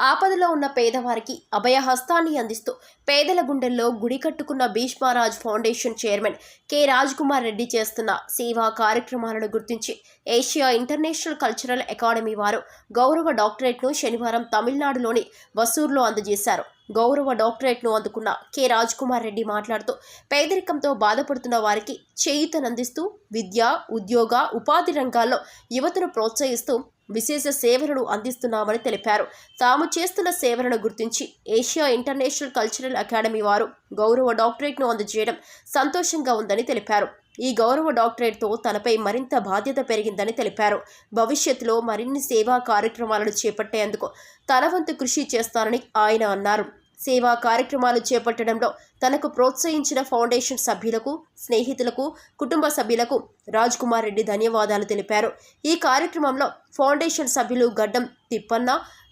ఆపదలో ఉన్న పేదవారికి అభయహస్తాన్ని అందిస్తూ పేదల గుండెల్లో గుడి కట్టుకున్న Bheeshmaraj foundation chairman K Kumar Reddy చేస్తున్న సేవా కార్యక్రమాలను గుర్తించి ఏషియా ఇంటర్నేషనల్ కల్చరల్ అకాడమీ వారు గౌరవ డాక్టరేట్ను శనివారం తమిళనాడులోని వసూర్లో అందజేశారు. గౌరవ డాక్టరేట్ను అందుకున్న కె కుమార్ రెడ్డి మాట్లాడుతూ పేదరికంతో బాధపడుతున్న వారికి చేయూతనందిస్తూ విద్య ఉద్యోగ ఉపాధి రంగాల్లో యువతను ప్రోత్సహిస్తూ విశేష సేవలను అందిస్తున్నామని తెలిపారు. తాము చేస్తున్న సేవలను గుర్తించి ఏషియా ఇంటర్నేషనల్ కల్చరల్ అకాడమీ వారు గౌరవ డాక్టరేట్ను అందజేయడం సంతోషంగా ఉందని తెలిపారు. ఈ గౌరవ డాక్టరేట్తో తనపై మరింత బాధ్యత పెరిగిందని తెలిపారు. భవిష్యత్తులో మరిన్ని సేవా కార్యక్రమాలను చేపట్టేందుకు తన వంతు కృషి చేస్తానని ఆయన అన్నారు. సేవా కార్యక్రమాలు చేపట్టడంలో తనకు ప్రోత్సహించిన ఫౌండేషన్ సభ్యులకు స్నేహితులకు కుటుంబ సభ్యులకు రాజ్ కుమార్ రెడ్డి ధన్యవాదాలు తెలిపారు. ఈ కార్యక్రమంలో ఫౌండేషన్ సభ్యులు గడ్డం తిప్పన్న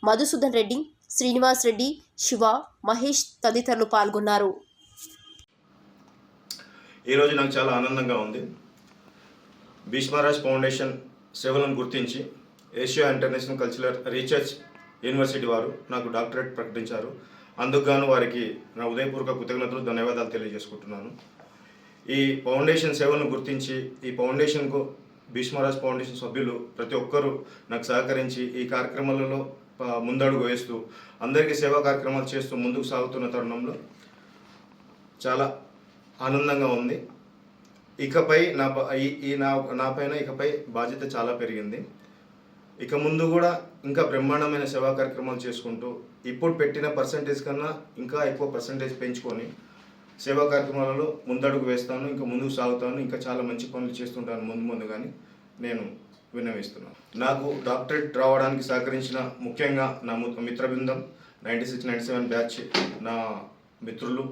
మధుసూదన్ రెడ్డి శ్రీనివాస్ రెడ్డి శివ మహేష్ తదితరులు పాల్గొన్నారు. ఈరోజు నాకు చాలా ఆనందంగా ఉంది. భీష్మరాజ్ ఫౌండేషన్ సేవలను గుర్తించి Asia international cultural research university వారు నాకు డాక్టరేట్ ప్రకటించారు. అందుకుగాను వారికి నా ఉదయపూర్వక కృతజ్ఞతలు ధన్యవాదాలు తెలియజేసుకుంటున్నాను. ఈ ఫౌండేషన్ సేవలను గుర్తించి ఈ ఫౌండేషన్కు భీష్మరాజ్ ఫౌండేషన్ సభ్యులు ప్రతి ఒక్కరూ నాకు సహకరించి ఈ కార్యక్రమాలలో ముందడుగు వేస్తూ అందరికీ సేవా కార్యక్రమాలు చేస్తూ ముందుకు సాగుతున్న తరుణంలో చాలా ఆనందంగా ఉంది. ఇకపై నా ప- ఈ- ఈ నా నా పైన ఇకపై బాధ్యత చాలా పెరిగింది. ఇక ముందు కూడా ఇంకా బ్రహ్మాండమైన సేవా కార్యక్రమాలు చేసుకుంటూ ఇప్పుడు పెట్టిన పర్సంటేజ్ కన్నా ఇంకా ఎక్కువ పర్సంటేజ్ పెంచుకొని సేవా కార్యక్రమాలలో ముందడుగు వేస్తాను ఇంకా ముందుకు సాగుతాను ఇంకా చాలా మంచి పనులు చేస్తుంటాను ముందు ముందు కానీ నేను విన్నవిస్తున్నాను. నాకు డాక్టరేట్ రావడానికి సహకరించిన ముఖ్యంగా నా ము- మిత్ర బృందం ninety six ninety seven batch నా మిత్రులు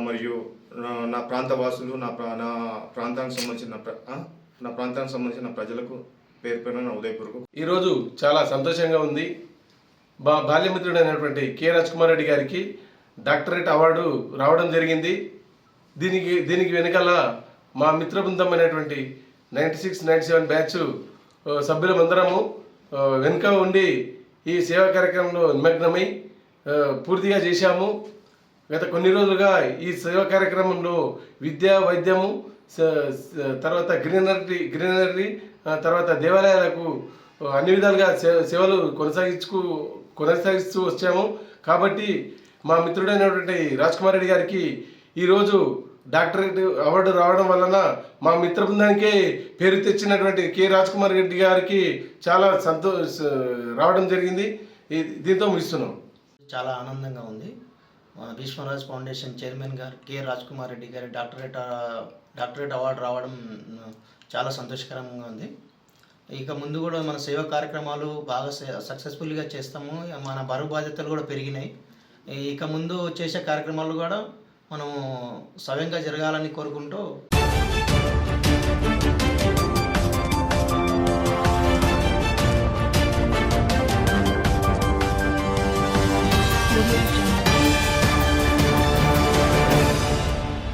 మరియు నా- నా ప్రాంత వాసులు నా ప్రా నా ప్రాంతానికి సంబంధించిన ప్ర- నా ప్రాంతానికి సంబంధించిన ప్రజలకు పేరు పేరున నా ఈరోజు చాలా సంతోషంగా ఉంది. బా బాల్యమిత్రుడైనటువంటి కె కుమార్ రెడ్డి గారికి డాక్టరేట్ అవార్డు రావడం జరిగింది. దీనికి దీనికి వెనకాల మా మిత్ర బృందం అనేటువంటి ninety six ninety seven batch సభ్యులమందరము వెనుక ఉండి ఈ సేవా కార్యక్రమంలో నిమగ్నమై పూర్తిగా చేశాము. గత కొన్ని రోజులుగా ఈ సేవా కార్యక్రమంలో విద్య వైద్యము తర్వాత గ్రీనరీ గ్రీనరీ తర్వాత దేవాలయాలకు అన్ని విధాలుగా సేవలు కొనసాగించుకు కొనసాగిస్తూ వచ్చాము. కాబట్టి మా మిత్రుడైనటువంటి రాజ్ కుమార్ రెడ్డి గారికి ఈరోజు డాక్టరేట్ అవార్డు రావడం వలన మా మిత్ర బృందానికే పేరు తెచ్చినటువంటి కె రాజ్ కుమార్ రెడ్డి గారికి చాలా సంతో రావడం జరిగింది. దీంతో ముగిస్తున్నాం. చాలా ఆనందంగా ఉంది. భీష్మరాజ్ ఫౌండేషన్ చైర్మన్ గారు కె కుమార్ రెడ్డి గారి డాక్టరేట్ డాక్టరేట్ అవార్డు రావడం చాలా సంతోషకరంగా ఉంది. ఇక ముందు కూడా మన సేవా కార్యక్రమాలు బాగా సక్సెస్ఫుల్గా చేస్తాము. మన బరువు బాధ్యతలు కూడా పెరిగినాయి. ఇక ముందు చేసే కార్యక్రమాలు కూడా మనము సవ్యంగా జరగాలని కోరుకుంటూ